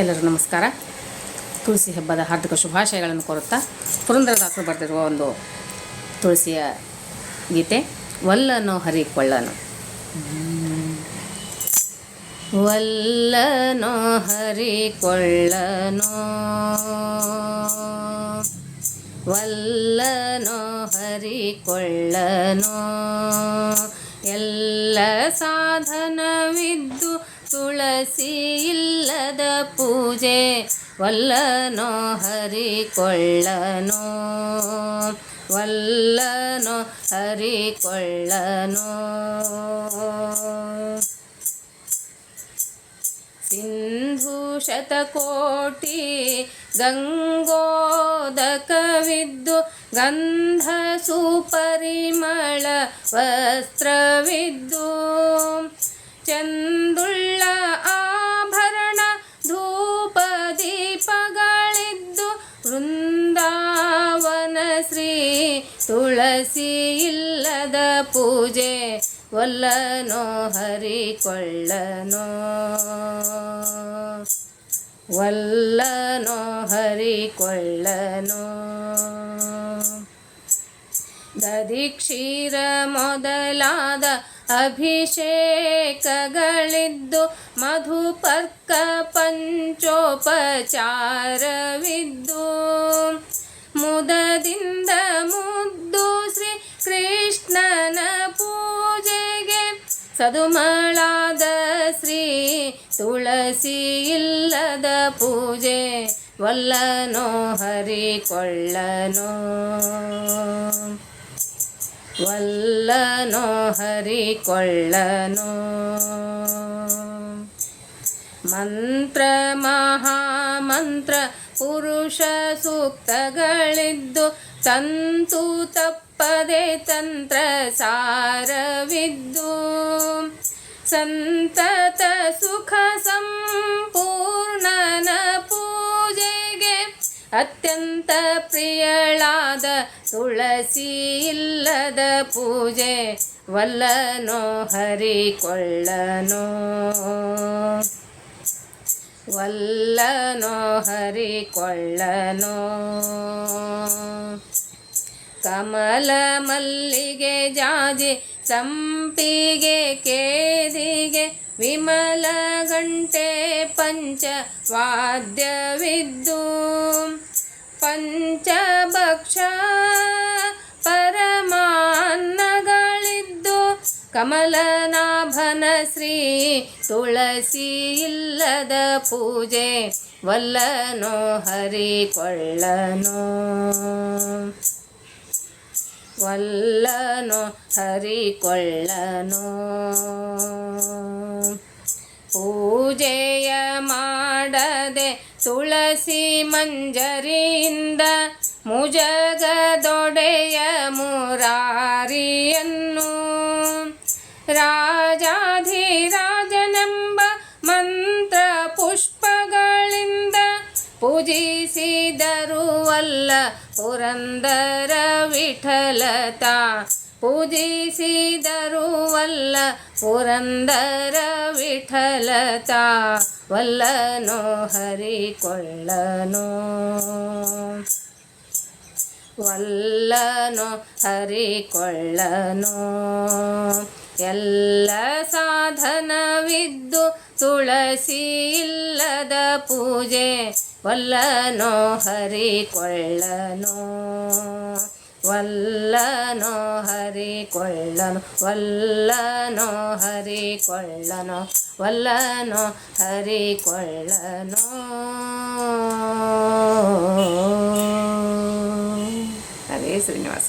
ಎಲ್ಲರಿಗೂ ನಮಸ್ಕಾರ. ತುಳಸಿ ಹಬ್ಬದ ಹಾರ್ದಿಕ ಶುಭಾಶಯಗಳನ್ನು ಕೋರುತ್ತಾ ಪುರಂದರದಾಸರು ಬರೆದಿರುವ ಒಂದು ತುಳಸಿಯ ಗೀತೆ, ವಲ್ಲನೋ ಹರಿಕೊಳ್ಳನು ವಲ್ಲನೋ ಹರಿಕೊಳ್ಳನು ವಲ್ಲನೋ ಹರಿಕೊಳ್ಳನು ಎಲ್ಲ ಸಾಧನವಿದ್ದು ತುಳಸಿ ಇಲ್ಲದ ಪೂಜೆ ವಲ್ಲನೋ ಹರಿಕೊಳ್ಳನೋ ವಲ್ಲನೋ ಹರಿಕೊಳ್ಳನೋ. ಸಿಂಧು ಶತಕೋಟಿ ಗಂಗೋದಕವಿದ್ದು ಗಂಧ ಸುಪರಿಮಳ ವಸ್ತ್ರವಿದ್ದು ಚಂದುಳ್ಳ ತುಳಸಿ ಇಲ್ಲದ ಪೂಜೆ ಒಲ್ಲನೋ ಹರಿಕೊಳ್ಳನೋ. ವಲ್ಲನೋ ಹರಿಕೊಳ್ಳನೋ. ದಧಿ ಕ್ಷೀರ ಮೊದಲಾದ ಅಭಿಷೇಕಗಳಿದ್ದು ಮಧುಪರ್ಕ ಪಂಚೋಪಚಾರವಿದ್ದು. ಸದುಮಳಾದ ಶ್ರೀ ತುಳಸಿ ಇಲ್ಲದ ಪೂಜೆ ವಲ್ಲನೋ ಹರಿಕೊಳ್ಳನೋ. ವಲ್ಲನೋ ಹರಿಕೊಳ್ಳನೋ. ಮಂತ್ರ ಮಹಾಮಂತ್ರ ಪುರುಷ ಸೂಕ್ತಗಳಿದ್ದು ತಂತು ತಪ್ಪದೆ ತಂತ್ರ ಸಾರವಿದ್ದು. ಸಂತತ ಸುಖ ಸಂಪೂರ್ಣನ ಪೂಜೆಗೆ ಅತ್ಯಂತ ಪ್ರಿಯಳಾದ ತುಳಸಿ ಇಲ್ಲದ ಪೂಜೆ ವಲ್ಲನೋ ಹರಿಕೊಳ್ಳನೋ. ವಲ್ಲನೋ ಹರಿಕೊಳ್ಳನೋ. ಕಮಲ ಮಲ್ಲಿಗೆ ಜಾಜಿ, ಸಂಪಿಗೆ ಕೇದಿಗೆ ವಿಮಲ ಗಂಟೆ ಪಂಚ ವಾದ್ಯವಿದ್ದು. ಪಂಚಭಕ್ಷ ಪರಮಾನ್ನಗಳಿದ್ದು. ಕಮಲನಾಭನ ಶ್ರೀ ತುಳಸಿ ಇಲ್ಲದ ಪೂಜೆ ವಲ್ಲನೋ ಹರಿಕೊಳ್ಳನೋ. ವಲ್ಲನೋ ಹರಿಕೊಳ್ಳನು. ಪೂಜೆಯ ಮಾಡದೆ ತುಳಸಿ ಮಂಜರಿಯಿಂದ ಮುಜಗದೊಡೆಯ ಮುರಾರಿಯನ್ನು ರಾಜಾಧಿರಾಜನೆಂಬ ಅಲ್ಲ ಪುರಂದರ ವಿಠಲತಾ. ಪೂಜಿಸಿದರು ವಲ್ಲ ಪುರಂದರ ವಿಠಲತಾ. ವಲ್ಲನೋ ಹರಿಕೊಳ್ಳನು. ವಲ್ಲನು ಹರಿಕೊಳ್ಳನೋ. ಎಲ್ಲ ಸಾಧನವಿದ್ದು ತುಳಸಿ ಇಲ್ಲದ ಪೂಜೆ. ವಲ್ಲನೋ ಹರಿಕೊಳ್ಳನೋ ವಲ್ಲನೋ ಹರಿಕೊಳ್ಳನು ವಲ್ಲನೋ ಹರಿಕೊಳ್ಳನೋ ವಲ್ಲನೋ ಹರಿಕೊಳ್ಳನೋ ಹರೇ ಶ್ರೀನಿವಾಸ